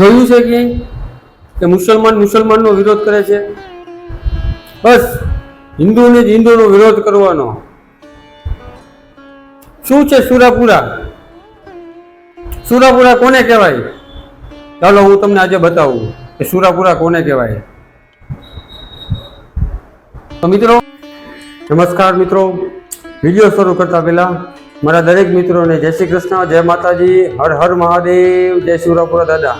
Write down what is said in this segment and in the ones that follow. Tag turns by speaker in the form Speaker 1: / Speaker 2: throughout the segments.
Speaker 1: જોયું છે કે કે મુસલમાન મુસલમાનનો વિરોધ કરે છે? બસ, હિન્દુને જ હિન્દુનો વિરોધ કરવાનો. શું છે સુરાપુરા? સુરાપુરા કોને કહેવાય? ચાલો હું તમને આજે બતાવું કે સુરાપુરા કોને કહેવાય. તો મિત્રો, નમસ્કાર મિત્રો. વીડિયો શરૂ કરતા પહેલા મારા દરેક મિત્રોને જય શ્રી કૃષ્ણ, જય માતાજી, હર હર મહાદેવ, જય સુરાપુરા દાદા.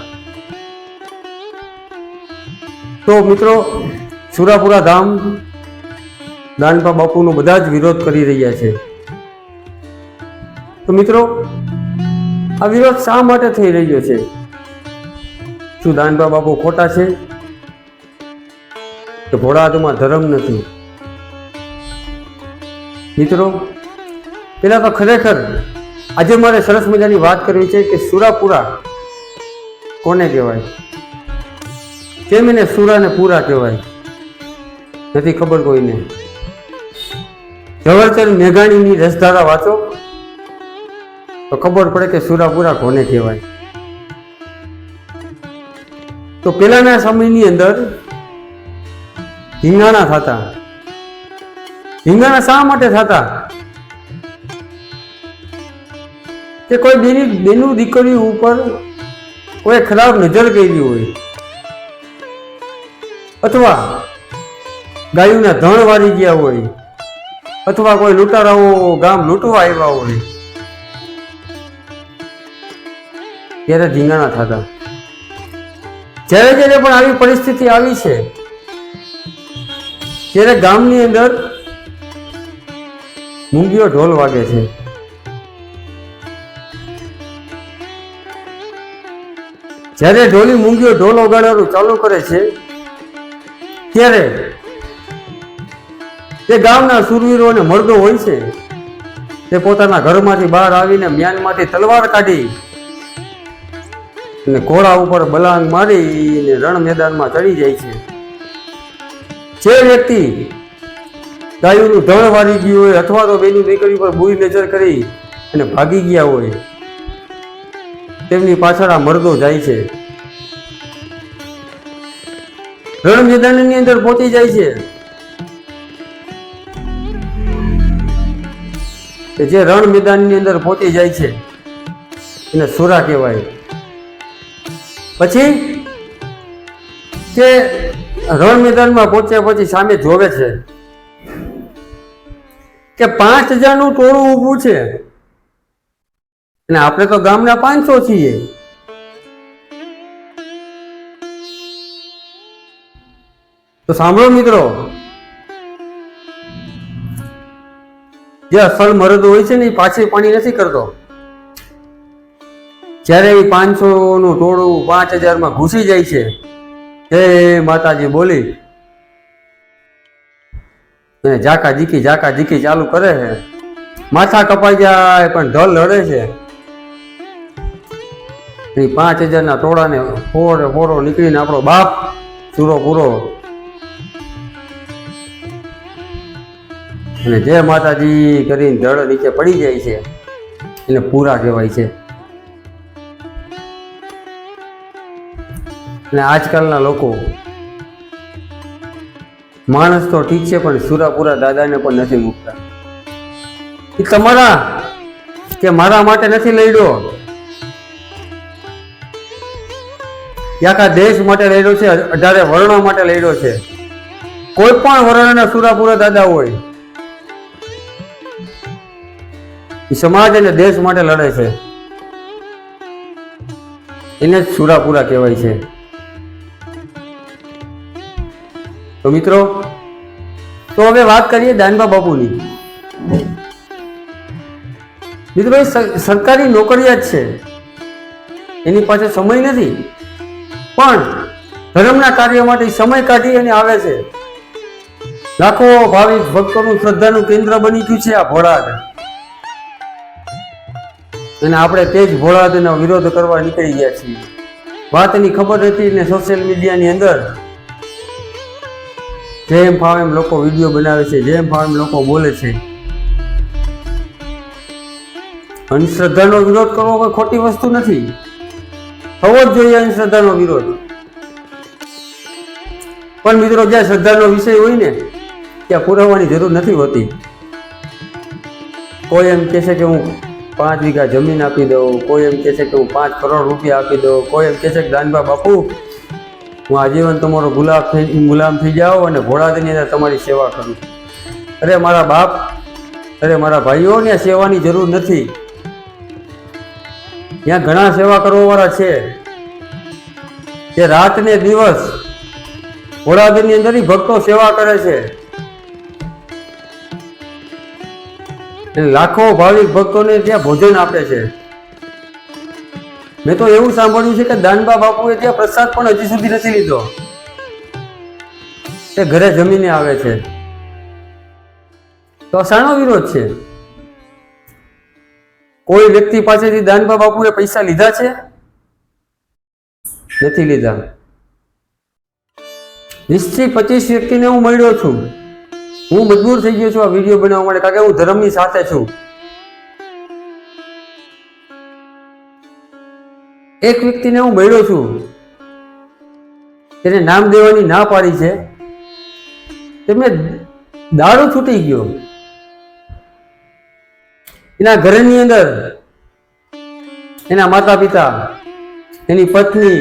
Speaker 1: તો મિત્રો, સુરાપુરા ધામ દાનપા બાપુનો બધા જ વિરોધ કરી રહ્યા છે. તો મિત્રો, આ વિરોધ શા માટે થઈ રહ્યો છે? શું દાનપા બાપુ ખોટા છે? કે ભોળાદમાં ધર્મ નથી? મિત્રો પેલા તો ખરેખર આજે મારે સરસ મજાની વાત કરવી છે કે સુરાપુરા કોને કહેવાય? કેમ એને સુરાને પૂરા કહેવાય? નથી ખબર કોઈને. ઝવરચંદ મેઘાણીની રસધારા વાંચો. તો ખબર પડે કે સુરાપુરા કોને કહેવાય. તો પેલાના સમયની અંદર હિંગાણા થતા. હિંગાણા શા માટે થતા? કે કોઈ બેની બેનું દીકરી ઉપર કોઈ ખરાબ નજર કરી હોય. અથવા ગાયોના ધણ વાળી ગયા હોય, અથવા કોઈ લૂંટારાઓ ગામ લૂંટવા આવ્યા હોય, ત્યારે ધીંગાણા થતા જ્યારે જ્યારે પણ આવી પરિસ્થિતિ આવી છે, ત્યારે ગામની અંદર મૂંગીઓ ઢોલ વાગે છે. જ્યારે ઢોલી મૂંગીઓ ઢોલ વગાડવાનું ચાલુ કરે છે ત્યારે તે ગામના સુરવીરો અને મર્દો હોય છે. તે પોતાના ઘરમાંથી બહાર આવીને મ્યાનમાંથી તલવાર કાઢી અને ઘોડા ઉપર બલાંગ મારીને રણ મેદાનમાં ચડી જાય છે. જે વ્યક્તિ ગાયોનું ધણ વાળી ગયું હોય અથવા તો બેની દીકરી પર બુરી નજર કરી અને ભાગી ગયા હોય, તેમની પાછળ આ મરદો જાય છે. રણ મેદાનની અંદર પહોંચી જાય છે. કે જે રણ મેદાનની અંદર પહોંચી જાય છે. એને સુરા કહેવાય. પછી તે રણ મેદાનમાં પહોંચ્યા પછી સામે જોવે છે કે પાંચ હજારનું ટોળું ઊભું છે. અને આપણે તો ગામના પાંચસો છીએ. તો સાંભળો મિત્રો. જે અસલ મરદ હોય છે ને એ પાછી પાણી નથી કરતો. જ્યારે એ પાંચસો નું ટોળું પાંચ હજારમાં ઘૂસી જાય છે હે માતાજી બોલી અને ઝાકા જીકી ઝાકા જીકી ચાલુ કરે છે. માથા કપાઈ જાય, પણ ઢલ લડે છે. પાંચ હજારના ટોળાને ફોડે ફોડો નીકળીને આપણો બાપ ચૂરો પૂરો અને જય માતાજી કરીને ધડ નીચે પડી જાય છે, એને પૂરા કહેવાય છે. અને આજકાલના લોકો માણસ તો ઠીક છે, પણ સુરાપુરા દાદાને પણ નથી મૂકતા. એ તમારા કે મારા માટે નથી લડ્યો આખા દેશ માટે લડ્યો છે, અઢારે વર્ણો માટે લડ્યો છે. કોઈ પણ વર્ણના સુરાપુરા દાદા હોય એ સમાજ અને દેશ માટે લડે છે. એને જ સુરાપુરા કહેવાય છે. તો મિત્રો, તો હવે વાત કરીએ દાનબા બાપુની. મિત્રો સરકારી નોકરિયાત છે. એની પાસે સમય નથી. પણ ધર્મના કાર્ય માટે સમય કાઢી અને આવે છે. લાખો ભાવિક ભક્તોનું શ્રદ્ધાનું કેન્દ્ર બની ગયું છે આ ભોળાદ અને આપણે તે જ ભોળાદનો વિરોધ કરવા નીકળી ગયા છીએ. વાતની ખબર હતી ને સોશિયલ મીડિયાની અંદર જેમ ફાવે એમ લોકો વીડિયો બનાવે છે, જેમ ફાવે એમ લોકો બોલે છે. અંધશ્રદ્ધાનો વિરોધ કરવો કોઈ ખોટી વસ્તુ નથી. થવો જ જોઈએ અંધશ્રદ્ધાનો વિરોધ. પણ મિત્રો, જ્યાં શ્રદ્ધાનો વિષય હોય ને, ત્યાં પુરાવાની જરૂર નથી હોતી. કોઈ એમ કહેશે કે હું પાંચ વીઘા જમીન આપી દઉં. કોઈ એમ કહે છે કે હું પાંચ કરોડ રૂપિયા આપી દઉં. કોઈ એમ કહે છે કે દાનબા બાપુ, હું આજીવન તમારો ગુલાબ થઈ, ગુલામ થઈ જાઉં અને ભોળાદની અંદર તમારી સેવા કરું. અરે મારા બાપ, અરે મારા ભાઈઓને સેવાની જરૂર નથી. ત્યાં ઘણા સેવા કરવાવાળા છે. જે રાત ને દિવસ ભોળાદની અંદર ભક્તો સેવા કરે છે. લાખો ભાવિક ભક્તોને ત્યાં ભોજન આપે છે. મેં તો એવું સાંભળ્યું છે કે દાનબા બાપુએ ત્યાં પ્રસાદ પણ હજી સુધી નથી લીધો. તે ઘરે જમીને આવે છે. તો શાનો વિરોધ છે? કોઈ વ્યક્તિ પાસેથી દાનબા બાપુએ પૈસા લીધા છે? નથી લીધા. વીસથી પચીસ વ્યક્તિને હું મળ્યો છું. હું મજબૂર થઈ ગયો છું આ વીડિયો બનાવવા માટે, કારણ કે હું ધર્મની સાથે છું. એક વ્યક્તિને હું મળ્યો છું. તેને નામ દેવાની ના પાડી છે. તેમને દારૂ છૂટી ગયો. એના ઘરની અંદર, એના માતા પિતા એની પત્ની,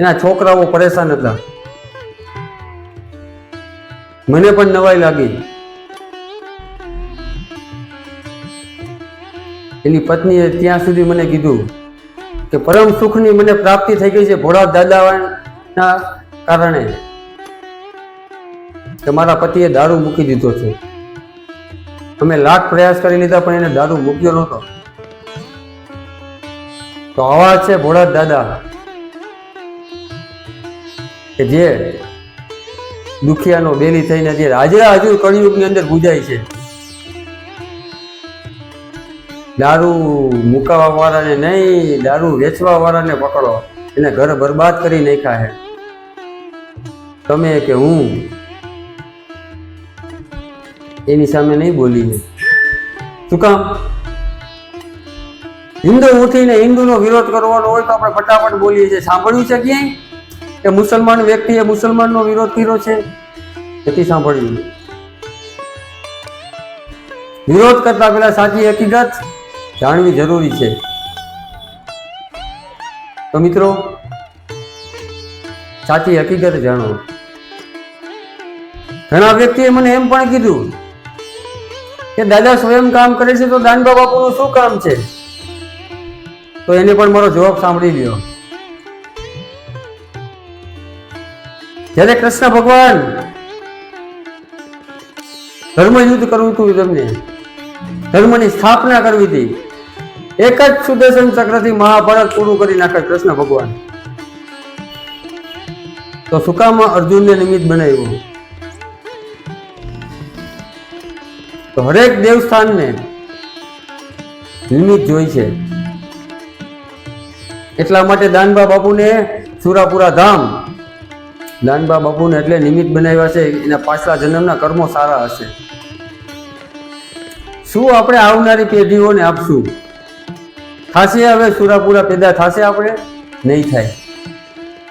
Speaker 1: એના છોકરાઓ પરેશાન હતા. મને પણ નવાઈ લાગી. એની પત્નીએ ત્યાં સુધી મને કીધું કે પરમ સુખની મને પ્રાપ્તિ થઈ ગઈ છે ભોળા દાદાના કારણે. કે મારા પતિએ દારૂ મૂકી દીધો છે. અમે લાખ પ્રયાસ કરી લીધા પણ એને દારૂ મૂક્યો નહોતો. તો આવા છે ભોળા દાદા કે જે દુખિયાનો બેલી થઈને જે હાજરા હજુ કળિયુગની અંદર ગુજાય છે. દારૂ મુકાવા વાળાને નહીં, દારૂ વેચવા વાળાને પકડો. એને ઘર બરબાદ કરી નાખ્યા હે તમે કે હું? એની સામે નહીં બોલીએ શું કામ? હિન્દુ ઉઠીને હિન્દુનો વિરોધ કરવાનો હોય તો આપણે ફટાફટ બોલીએ છીએ. સાંભળ્યું છે ક્યાંય? કે મુસલમાન વ્યક્તિએ મુસલમાનનો વિરોધ કર્યો છે? નથી સાંભળ્યું. વિરોધ કરતા પહેલા સાચી હકીકત જાણવી જરૂરી છે. તો મિત્રો, સાચી હકીકત જાણો. ઘણા વ્યક્તિએ મને એમ પણ કીધું કે દાદા સ્વયં કામ કરે છે તો દાનબા બાપુનું શું કામ છે? તો એને પણ મારો જવાબ સાંભળી લ્યો. જ્યારે કૃષ્ણ ભગવાન. ધર્મ યુદ્ધ કરવું હતું તેમને. ધર્મની સ્થાપના કરવી હતી. એક જ સુદર્શન ચક્રથી મહાભારત પૂરું કરી નાખે કૃષ્ણ ભગવાન. તો સુકામાં અર્જુનને નિમિત્ત બનાવ્યું. તો હરેક દેવસ્થાનને નિમિત્ત જોઈ છે. એટલા માટે દાનબા બાપુને સુરાપુરા ધામ દાનબા બાપુને એટલે નિમિત્ત બનાવ્યા છે, એના પાછલા જન્મના કર્મો સારા હશે. શું આપણે આવનારી પેઢીઓને આપશું? થશે હવે સુરાપુરા પેદા થશે આપણે? નહીં થાય.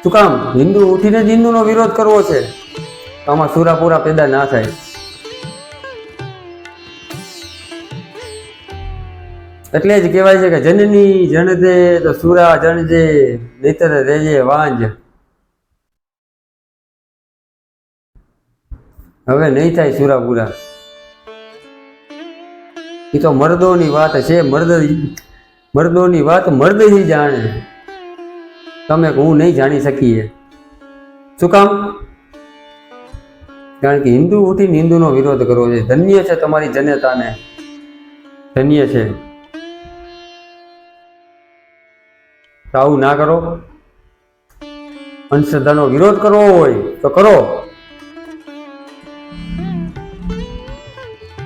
Speaker 1: શું કામ, હિન્દુ ઉઠીને જ હિન્દુનો વિરોધ કરવો છે? આમાં સુરાપુરા પેદા ના થાય. એટલે જ કહેવાય છે કે જનની જણજે તો સુરા જણજે નહીતર રેજે વાંજ. હવે નહીં થાય સુરાપુરા. એ તો મર્દોની વાત છે, મર્દ મર્દોની વાત મર્દ જ જાણે. તમે હું નહીં જાણી શકીએ. શું કામ? કારણ કે હિન્દુ ઉઠીને હિન્દુનો વિરોધ કરવો છે. ધન્ય છે તમારી જનતાને ધન્ય છે. આવું ના કરો. અંધશ્રદ્ધાનો વિરોધ કરવો હોય તો કરો.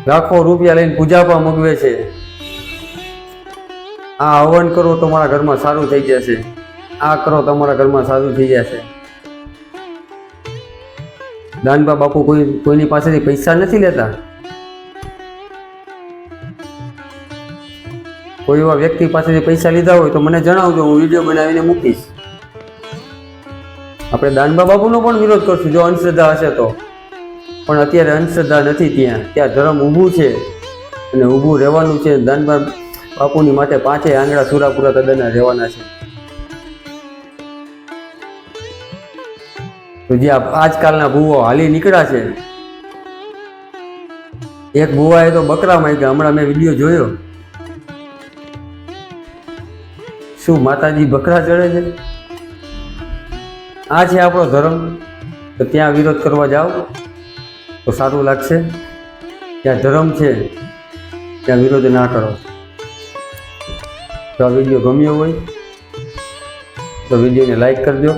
Speaker 1: લાખો રૂપિયા લઈને પૂજા પણ મગવે છે. આ હવન કરો તમારા ઘરમાં સારું થઈ જશે. આ કરો તમારા ઘરમાં સારું થઈ જશે. દાનબા બાપુ કોઈ, કોઈની પાસેથી પૈસા નથી લેતા? કોઈ એવા વ્યક્તિ પાસેથી પૈસા લીધા હોય તો મને જણાવજો, હું વીડિયો બનાવીને મૂકીશ. આપણે દાનબા બાપુનો પણ વિરોધ કરશું, જો અંધશ્રદ્ધા હશે તો. પણ અત્યારે અંધશ્રદ્ધા નથી ત્યાં. ત્યાં ધર્મ ઊભું છે અને ઊભું રહેવાનું છે. દાનબાર બાપુની માટે પાંચે આંગળા સુરાપુરા તદ્દનના રહેવાના છે. તો જે આ આજકાલના ભૂવો હાલી નીકળ્યા છે. એક ભૂવાએ તો બકરા માંગ્યા. હમણાં મેં વીડિયો જોયો. શું માતાજી બકરા ચડે છે? આ છે આપણો ધર્મ. તો ત્યાં વિરોધ કરવા જાઓ. તો સારું લાગશે. ત્યાં ધર્મ છે, ત્યાં વિરોધ ના કરો. તો આ વીડિયો ગમ્યો હોય, તો વિડીયોને લાઈક કરજો.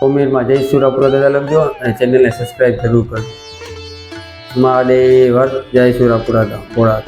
Speaker 1: કોમેન્ટમાં જય સુરાપુરા દાદા લખજો અને ચેનલને સબસ્ક્રાઈબ જરૂર કરજો. મહાદેવ હર જય સુરાપુરા ભોળા